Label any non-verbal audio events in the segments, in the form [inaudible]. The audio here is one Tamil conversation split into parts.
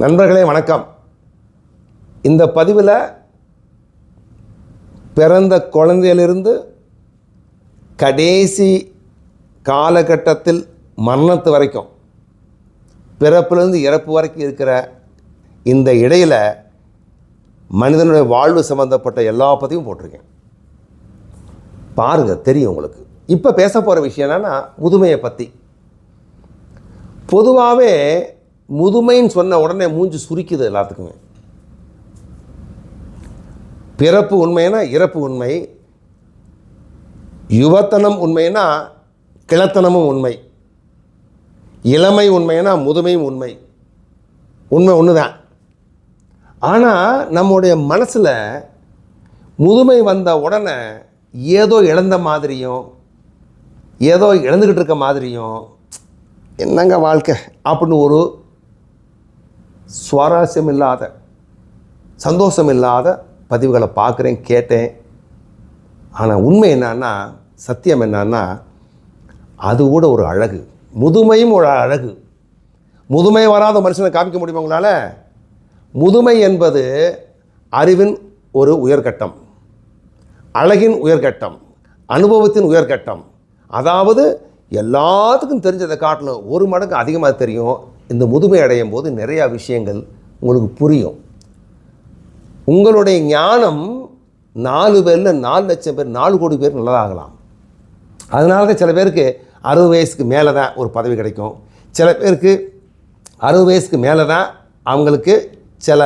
நண்பர்களே வணக்கம். இந்த பதிவில் பிறந்த குழந்தையிலிருந்து கடைசி காலகட்டத்தில் மரணத்து வரைக்கும் பிறப்பிலிருந்து இறப்பு வரைக்கும் இருக்கிற இந்த இடையில் மனிதனுடைய வாழ்வு சம்மந்தப்பட்ட எல்லா பற்றியும் போட்டிருக்கேன். பாருங்கள் தெரியும் உங்களுக்கு. இப்போ பேச போகிற விஷயம் என்னென்னா முதுமையை பற்றி பொதுவாகவே முதுமைன்னு சொன்ன உடனே மூஞ்சி சுரிக்குது எல்லாத்துக்குமே. பிறப்பு உண்மைனா இறப்பு உண்மை. யுவத்தனம் உண்மைனா கிழத்தனமும் உண்மை. இளமை உண்மைனா முதுமையும் உண்மை. உண்மை ஒன்று தான் ஆனால் நம்முடைய மனசில் முதுமை வந்த உடனே ஏதோ இழந்த மாதிரியும் ஏதோ இழந்துக்கிட்டு இருக்க மாதிரியும் என்னங்க வாழ்க்கை? அப்படின்னு ஒரு சுவாரஸ்யம் இல்லாத சந்தோஷம் இல்லாத பதிவுகளை பார்க்குறேன் கேட்டேன். ஆனால் உண்மை என்னன்னா சத்தியம் என்னன்னா அது கூட ஒரு அழகு. முதுமையும் ஒரு அழகு. முதுமை வராத மனுஷனை காமிக்க முடியுமா உங்களால்? முதுமை என்பது அறிவின் ஒரு உயர்கட்டம். அழகின் உயர்கட்டம். அனுபவத்தின் உயர்கட்டம். அதாவது எல்லாத்துக்கும் தெரிஞ்சதை காட்டிலும் ஒரு மடங்கு அதிகமாக தெரியும். இந்த முதுமை அடையும் போது நிறையா விஷயங்கள் உங்களுக்கு புரியும். உங்களுடைய ஞானம் நாலு பேரில் நாலு லட்சம் பேர் நாலு கோடி பேர் நல்லதாகலாம். அதனால தான் சில பேருக்கு அறுபது வயசுக்கு மேலே தான் ஒரு பதவி கிடைக்கும். சில பேருக்கு அறுபது வயசுக்கு மேலே தான் அவங்களுக்கு சில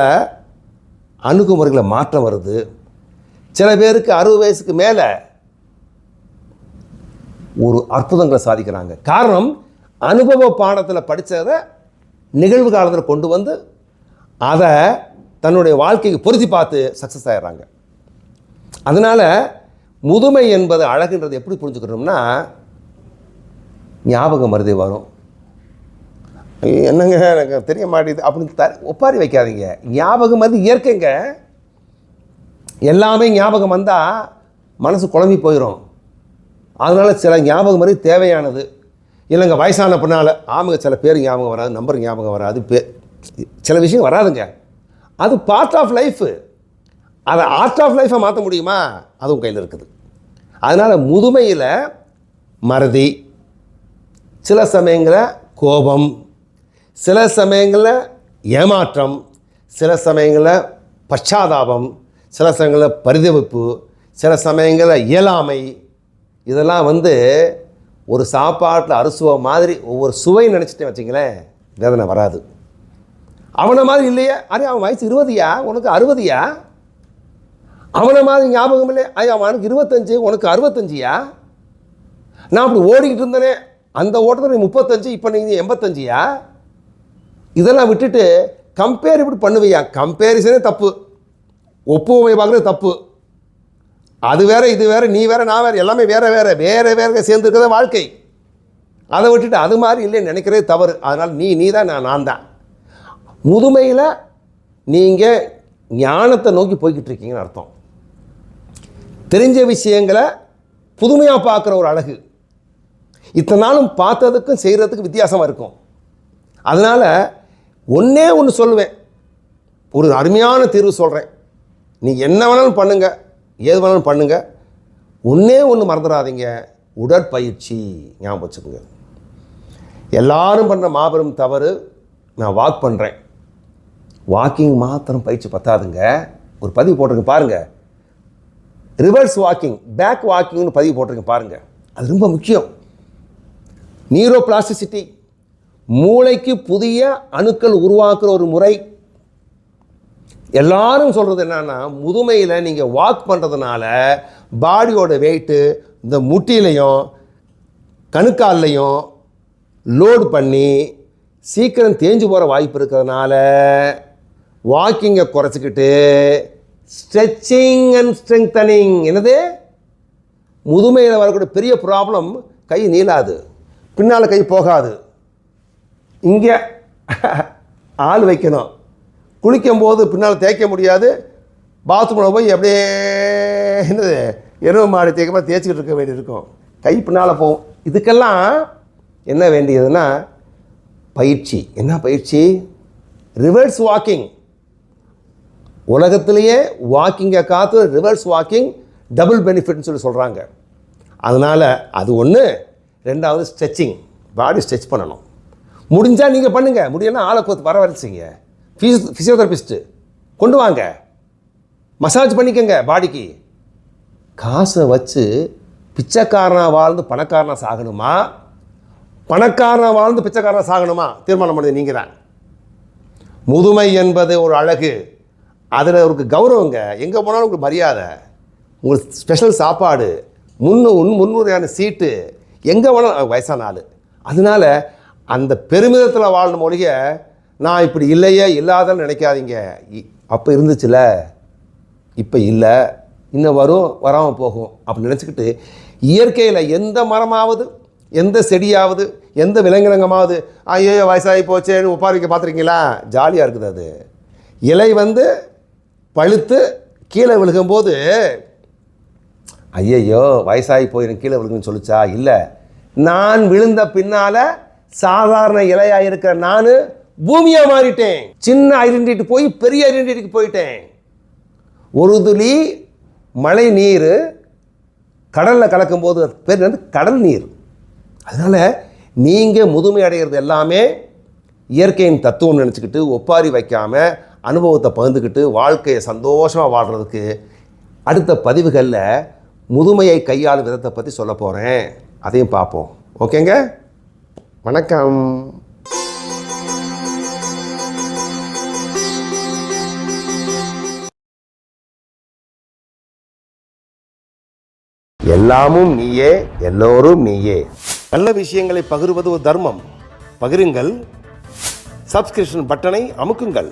அணுகுமுறைகளை மாற்றம் வருது. சில பேருக்கு அறுபது வயசுக்கு மேலே ஒரு அற்புதங்களை சாதிக்கிறாங்க. காரணம் அனுபவ பாடத்தில் படித்ததை நிகழ்வு காலத்தில் கொண்டு வந்து அதை தன்னுடைய வாழ்க்கைக்கு பொருத்தி பார்த்து சக்ஸஸ் ஆகிடுறாங்க அதனால் முதுமை என்பது அழகுன்றது எப்படி புரிஞ்சுக்கிறோம்னா ஞாபகம் மருதி வரும். என்னங்க எனக்கு தெரிய மாட்டேது அப்படின்னு த ஒப்பாரி வைக்காதீங்க. ஞாபகம் வந்து இயற்கைங்க. எல்லாமே ஞாபகம் வந்தால் மனசு குழம்பி போயிடும் அதனால் சில ஞாபகம் மாதிரி தேவையானது. இல்லைங்க வயசான பின்னால் ஆமாங்க சில பேர் ஞாபகம் வராது நம்பர் ஞாபகம் வராது பே சில விஷயம் வராதுங்க. அது பார்ட் ஆஃப் லைஃபு அதை ஆர்ட் ஆஃப் லைஃப்பை மாற்ற முடியுமா? அதுவும் கையில் இருக்குது. அதனால் முதுமையில் மறதி சில சமயங்களில் கோபம் சில சமயங்களில் ஏமாற்றம் சில சமயங்களில் பச்சாதாபம் சில சமயங்களில் பரிதவிப்பு சில சமயங்களில் இயலாமை. இதெல்லாம் வந்து ஒரு சாப்பாட்டில் அறுசுவை மாதிரி ஒவ்வொரு சுவை நினச்சிட்டேன் வச்சிங்களேன் வேதனை வராது. அவனை மாதிரி இல்லையே? அரே அவன் வயசு இருபதுயா? உனக்கு அறுபதுயா? அவனை மாதிரி ஞாபகம் இல்லை ஐயா அவனுக்கு இருபத்தஞ்சு உனக்கு அறுபத்தஞ்சியா? நான் அப்படி ஓடிக்கிட்டு இருந்தேனே அந்த ஓட்டத்தில் நீ முப்பத்தஞ்சு இப்போ நீங்கள் எண்பத்தஞ்சியா? இதெல்லாம் விட்டுட்டு கம்பேர் இப்படி பண்ணுவியா? கம்பேரிசனே தப்பு. ஒப்புமை பார்க்குறது தப்பு. அது வேற இது வேற நீ வேற நான் வேற எல்லாமே வேற வேற வேற வேற சேர்ந்துருக்கிறத வாழ்க்கை. அதை விட்டுட்டு அது மாதிரி இல்லைன்னு நினைக்கிறதே தவறு. அதனால் நீ நீ தான் நான் நான் தான் முதுமையில் நீங்கள் ஞானத்தை நோக்கி போய்கிட்டு இருக்கீங்கன்னு அர்த்தம். தெரிஞ்ச விஷயங்களை புதுமையாக பார்க்குற ஒரு அழகு. இத்தனை நாளும் பார்த்ததுக்கும் செய்கிறதுக்கும் வித்தியாசமாக இருக்கும். அதனால் ஒன்றே ஒன்று சொல்லுவேன். ஒரு அருமையான தீர்வு சொல்கிறேன் நீ என்ன வேணாலும் பண்ணுங்கள் எது வேணாலும் பண்ணுங்கள் ஒன்றே ஒன்று மறந்துடாதீங்க உடற்பயிற்சி ஞாபகம் வச்சுக்கோங்க. எல்லாரும் பண்ணுற மாபெரும் தவறு நான் வாக் பண்ணுறேன் வாக்கிங் மாத்திரம் பயிற்சி பத்தாதுங்க. ஒரு பதிவு போட்டிருக்கேன் பாருங்கள் ரிவர்ஸ் வாக்கிங் பேக் வாக்கிங்னு பதிவு போட்டிருக்கேன் பாருங்கள் அது ரொம்ப முக்கியம். நியூரோ பிளாஸ்டிசிட்டி மூளைக்கு புதிய அணுக்கள் உருவாக்குற ஒரு முறை எல்லாரும் சொல்கிறது என்னன்னா முதுமையில் நீங்கள் வாக் பண்ணுறதுனால பாடியோட வெயிட்டு இந்த முட்டிலையும் கணுக்கால்லையும் லோடு பண்ணி சீக்கிரம் தேஞ்சு போகிற வாய்ப்பு இருக்கிறதுனால வாக்கிங்கை குறைச்சிக்கிட்டு ஸ்ட்ரெச்சிங் அண்ட் ஸ்ட்ரெங்தனிங் என்னது? முதுமையில் வரக்கூடிய பெரிய ப்ராப்ளம் கை நீளாது. பின்னால் கை போகாது. இங்கே [laughs] ஆள் வைக்கணும். குளிக்கும்போது பின்னால் தேய்க்க முடியாது. பாத்ரூமில் போய் அப்படியே என்னது எருவு மாடி தேய்க்க மாதிரி தேய்ச்சிக்கிட்டு இருக்க வேண்டியிருக்கும் கை பின்னால் போகும். இதுக்கெல்லாம் என்ன வேண்டியதுன்னா பயிற்சி. என்ன பயிற்சி? ரிவர்ஸ் வாக்கிங் உலகத்திலேயே வாக்கிங்கை காத்து ரிவர்ஸ் வாக்கிங் டபுள் பெனிஃபிட்னு சொல்லி சொல்கிறாங்க அதனால் அது ஒன்று ரெண்டாவது ஸ்ட்ரெச்சிங் பாடி ஸ்ட்ரெச் பண்ணணும். முடிஞ்சால் நீங்கள் பண்ணுங்கள் முடியலன்னா ஆளை கோத்து வர வரைச்சிங்க. ஃபிசியோ ஃபிசியோதெரபிஸ்ட்டு கொண்டு வாங்க. மசாஜ் பண்ணிக்கோங்க பாடிக்கு காசை வச்சு பிச்சைக்காரனாக வாழ்ந்து பணக்காரனாக சாகணுமா? பணக்காரனாக வாழ்ந்து பிச்சைக்காரனாக சாகணுமா? தீர்மானம் பண்ணது நீங்கள் தான் முதுமை என்பது ஒரு அழகு. அதில் ஒரு கௌரவங்க. எங்கே போனாலும் உங்களுக்கு மரியாதை. உங்களுக்கு ஸ்பெஷல் சாப்பாடு. முன்னு உன் முன்னுரையான சீட்டு. எங்கே வேணாலும் வயசான ஆள். அதனால அந்த பெருமிதத்தில் வாழணும் ஒழிய நான் இப்படி இல்லையே இல்லாதன்னு நினைக்காதீங்க. இ- அப்போ இருந்துச்சுல? இப்போ இல்லை. இன்னும் வரும் வராமல் போகும். அப்படி நினச்சிக்கிட்டு இயற்கையில் எந்த மரமாவது எந்த செடியாவது எந்த விலங்கினங்கமாவது ஐயோ வயசாகி போச்சேன்னு உப்பாரிக்க பார்த்துருக்கீங்களா? ஜாலியாக இருக்குது அது. இலை வந்து பழுத்து கீழே விழுகும்போது ஐயையோ வயசாகி போயிடும் கீழே விழுகுன்னு சொல்லிச்சா? இல்லை. நான் விழுந்த பின்னால் சாதாரண இலையாக இருக்கிற நான் பூமியாக மாறிட்டேன். சின்ன ஐடென்டிட்டி போய் பெரிய ஐடென்டிட்டிக்கு போயிட்டேன். ஒரு துளி மழை நீர் கடலில் கலக்கும்போது அது பேர் வந்து கடல் நீர். அதனால் நீங்கள் முதுமை அடைகிறது எல்லாமே இயற்கையின் தத்துவம் நினச்சிக்கிட்டு ஒப்பாரி வைக்காமல் அனுபவத்தை பகிர்ந்துக்கிட்டு வாழ்க்கையை சந்தோஷமாக வாழ்கிறதுக்கு அடுத்த பதிவுகளில் முதுமையை கையாளும் விதத்தை பற்றி சொல்ல போகிறேன் அதையும் பார்ப்போம். ஓகேங்க? வணக்கம். எல்லாமும் நீயே எல்லோரும் நீயே. நல்ல விஷயங்களை பகிர்வது ஒரு தர்மம். பகிருங்கள். சப்ஸ்கிரிப்ஷன் பட்டனை அமுக்குங்கள்.